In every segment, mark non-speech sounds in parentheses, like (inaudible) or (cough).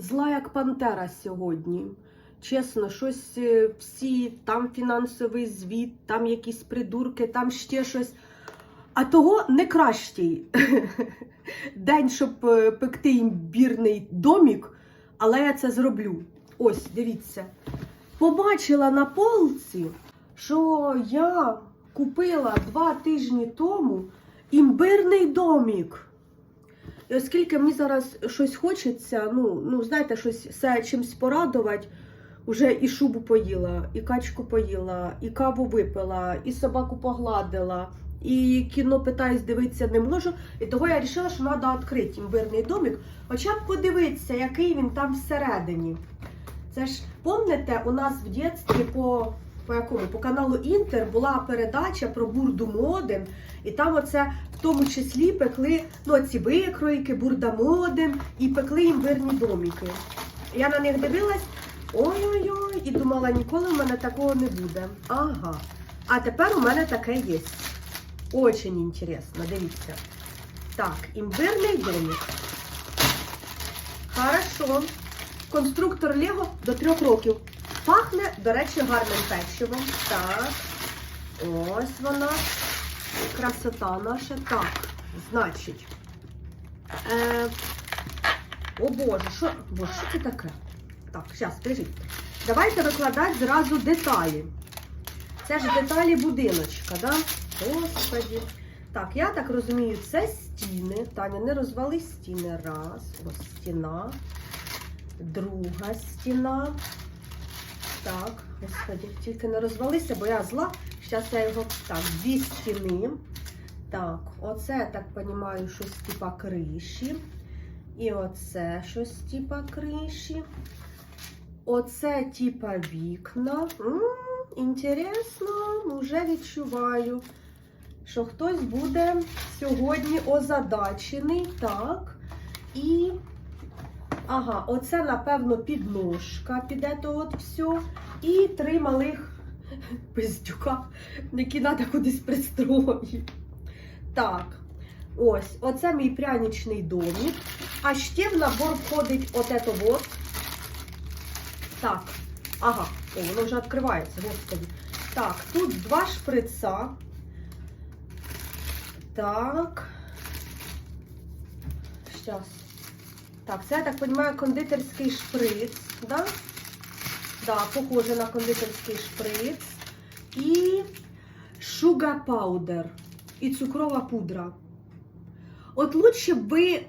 зла як пантера сьогодні. Чесно, щось е, всі, там фінансовий звіт, там якісь придурки, там ще щось. А того не кращий (laughs) день, щоб е, пекти імбірний домік, але я це зроблю. Ось, дивіться. Побачила на полці, що я купила два тижні тому імбирний домік. І оскільки мені зараз щось хочеться, ну, ну знаєте, щось себе чимось порадувати, уже і шубу поїла, і качку поїла, і каву випила, і собаку погладила, і кіно питаюсь, дивитися не можу. І того я вирішила, що треба відкрити імбирний домик, хоча б подивитися, який він там всередині. Це ж, пам'ятаєте, у нас в дитинстві по, по якому? По каналу Інтер була передача про бурду моден, і там оце в тому числі пекли ну, ці викройки, бурда моден і пекли імбирні доміки. Я на них дивилась, ой-ой-ой, і думала, ніколи в мене такого не буде. Ага. А тепер у мене таке є. Очень інтересно, дивіться. Так, імбирний домик. Хорошо. Конструктор Лего до трьох років. Пахне, до речі, гарним печивом. Так. Ось вона. Красота наша. Так, значить. Е, о Боже, що Боже, що це таке? Так, зараз, скажіть. Давайте викладати зразу деталі. Це ж деталі будиночка, да? Господі. Так, я так розумію, це стіни. Таня, не розвали стіни. Раз. Ось стіна. Друга стіна. Так, господи, тільки не розвалися, бо я зла. Зараз я його. Так, дві стіни. Так, оце, я так розумію, щось типа криші. І оце щось типа криші. Оце типа вікна. М, інтересно, вже відчуваю, що хтось буде сьогодні озадачений. Так. І Ага, оце, напевно, підножка піде то от все. І три малих (laughs) пиздюка, які треба кудись пристроїти. Так, ось, оце мій пряничний домик. А ще в набор входить от ето вот. Так, ага, о, воно вже відкривається, господи. Так, тут два шприца. Так. Сейчас. Так, це, я так розумію, кондитерський шприц, да? Да, похоже на кондитерський шприц. І sugar powder. І цукрова пудра. От лучше б ви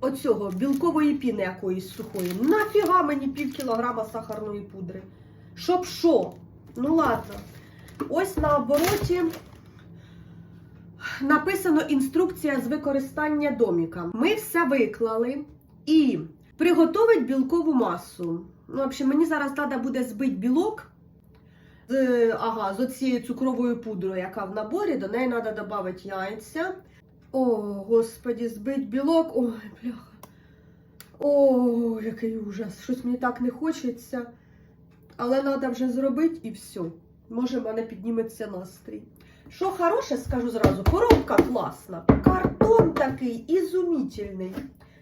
оцього білкової піни якоїсь сухої. Нафіга мені пів кілограма сахарної пудри. Щоб що? Ну ладно. Ось на обороті написано інструкція з використання доміка. Ми все виклали. І приготувати білкову масу. Ну, в общем, мені зараз треба буде збити білок з, ага, з оцією цукровою пудрою, яка в наборі. До неї треба додати яйця. О, господі, збити білок. Ой, бляха. О, який ужас. Щось мені так не хочеться. Але треба вже зробити і все. Може, в мене підніметься настрій. Що хороше, скажу зразу, коробка класна. Картон такий ізумітельний.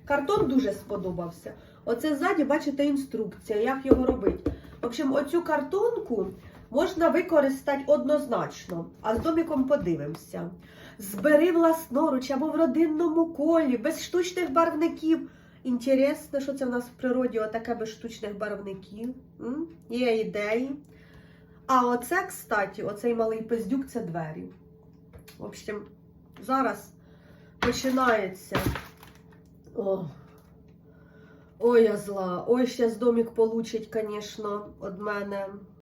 Картон дуже сподобався. Оце ззаді, бачите, інструкція, як його робити. В общем, оцю картонку можна використати однозначно, а з доміком подивимося. Збери власноруч або в родинному колі, без штучних барвників. Інтересно, що це в нас в природі отаке без штучних барвників. М? Є ідеї. А оце, кстати, оцей малий пиздюк це двері. В общем, зараз починається. О. Ой, я зла. Ой, зараз домик получить, конечно, від мене.